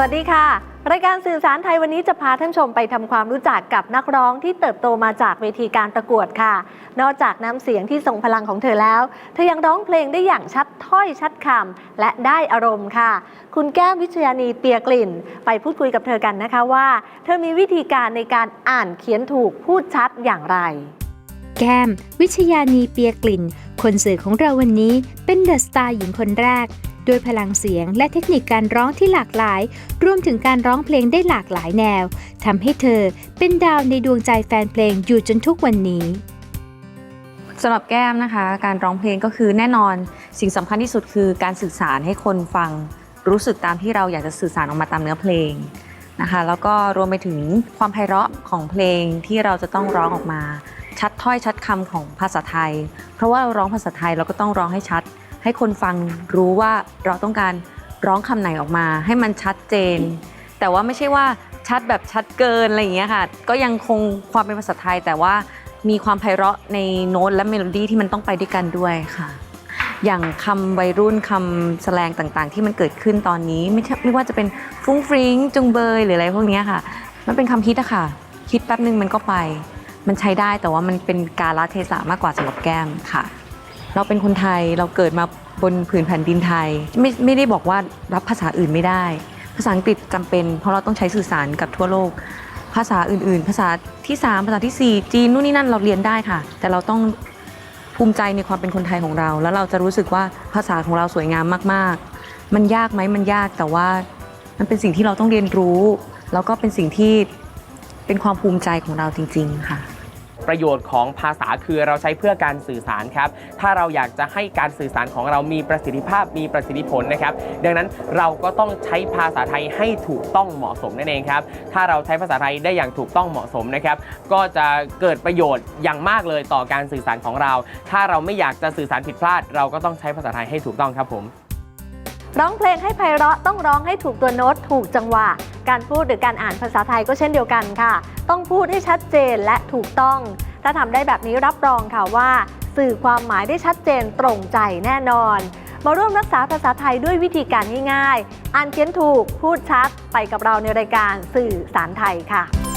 สวัสดีค่ะ รายการสื่อสารไทยวันนี้จะพาท่านชมไปทำความรู้จักกับนักร้องที่เติบโตมาจากเวทีการประกวดค่ะ นอกจากน้ำเสียงที่ทรงพลังของเธอแล้ว เธอยังร้องเพลงได้อย่างชัดถ้อยชัดคำและได้อารมณ์ค่ะ คุณแก้มวิชยานีเปียกลิ่น ไปพูดคุยกับเธอกันนะคะว่า เธอมีวิธีการในการอ่านเขียนถูกพูดชัดอย่างไร แก้ม วิชยานีเปียกลิ่น คนสื่อของเราวันนี้เป็นเดอะสตาร์หญิงคนแรก ด้วยพลังเสียงและเทคนิคการร้องที่หลากหลาย รวมถึงการร้องเพลงได้หลากหลายแนวทำให้เธอเป็นดาวในดวงใจแฟนเพลงอยู่จนทุกวันนี้สำหรับแก้มนะคะ การร้องเพลงก็คือแน่นอน สิ่งสำคัญที่สุดคือการสื่อสารให้คนฟังรู้สึกตามที่เราอยากจะสื่อสารออกมาตามเนื้อเพลงนะคะแล้วก็รวมไปถึงความไพเราะของเพลงที่เราจะต้องร้องออกมา ชัดถ้อยชัดคำของภาษาไทย เพราะว่าเราร้องภาษาไทยเราก็ต้องร้องให้ชัด ให้คนฟังรู้ว่าเราต้องการร้องคำไหนออกมา ให้มันชัดเจน แต่ว่าไม่ใช่ว่าชัดแบบชัดเกินอะไรอย่างเงี้ยค่ะ ก็ยังคงความเป็นภาษาไทย แต่ว่ามีความไพเราะในโน้ตและเมโลดี้ที่มันต้องไปด้วยกันด้วยค่ะ อย่างคำวัยรุ่นคำแสลงต่างๆ ที่มันเกิดขึ้นตอนนี้ไม่ไม่ว่าจะเป็นฟุ้งฟริ้งจุงเบยหรืออะไรพวกนี้ค่ะ มันเป็นคำฮิตอะค่ะฮิตแป๊บนึงมันก็ไป มันใช้ได้แต่ว่ามันเป็นการลเทศะมากกว่าสำหรับแก้มค่ะ เราเป็นคนไทยเราเกิดมาบนผืนแผ่นดินไทย ไม่ไม่ได้บอกว่ารับภาษาอื่นไม่ได้ ภาษาอังกฤษจำเป็น เพราะเราต้องใช้สื่อสารกับทั่วโลก ภาษาอื่น ๆ ภาษาที่ 3 ภาษาทีสี่ 4 จีนนู่นนี่นั่นเราเรียนได้ค่ะ แต่เราต้องภูมิใจในความเป็นคนไทยของเรา แล้วเราจะรู้สึกว่าภาษาของเราสวยงามมาก ๆ มันยากไหมมันยากแต่ว่ามันเป็นสิ่งที่เราต้องเรียนรู้ แล้วก็เป็นสิ่งที่เป็นความภูมิใจของเราจริง ๆ ค่ะ ประโยชน์ของภาษาคือเราใช้เพื่อการสื่อสารครับ ถ้าเราอยากจะให้การสื่อสารของเรามีประสิทธิภาพมีประสิทธิผลนะครับ ดังนั้นเราก็ต้องใช้ภาษาไทยให้ถูกต้องเหมาะสมนั่นเองครับ ถ้าเราใช้ภาษาไทยได้อย่างถูกต้องเหมาะสมนะครับ ก็จะเกิดประโยชน์อย่างมากเลยต่อการสื่อสารของเรา ถ้าเราไม่อยากจะสื่อสารผิดพลาด เราก็ต้องใช้ภาษาไทยให้ถูกต้องครับผม ร้องเพลงให้ไพเราะต้องร้องให้ถูกตัวโน้ตถูกจังหวะ การพูดหรือการอ่านภาษาไทยก็เช่นเดียวกันค่ะ ต้องพูดให้ชัดเจนและถูกต้อง ถ้าทำได้แบบนี้รับรองค่ะว่า สื่อความหมายได้ชัดเจนตรงใจแน่นอน มาร่วมรักษาภาษาไทยด้วยวิธีการง่ายๆ อ่านเขียนถูก พูดชัด ไปกับเราในรายการสื่อสารไทยค่ะ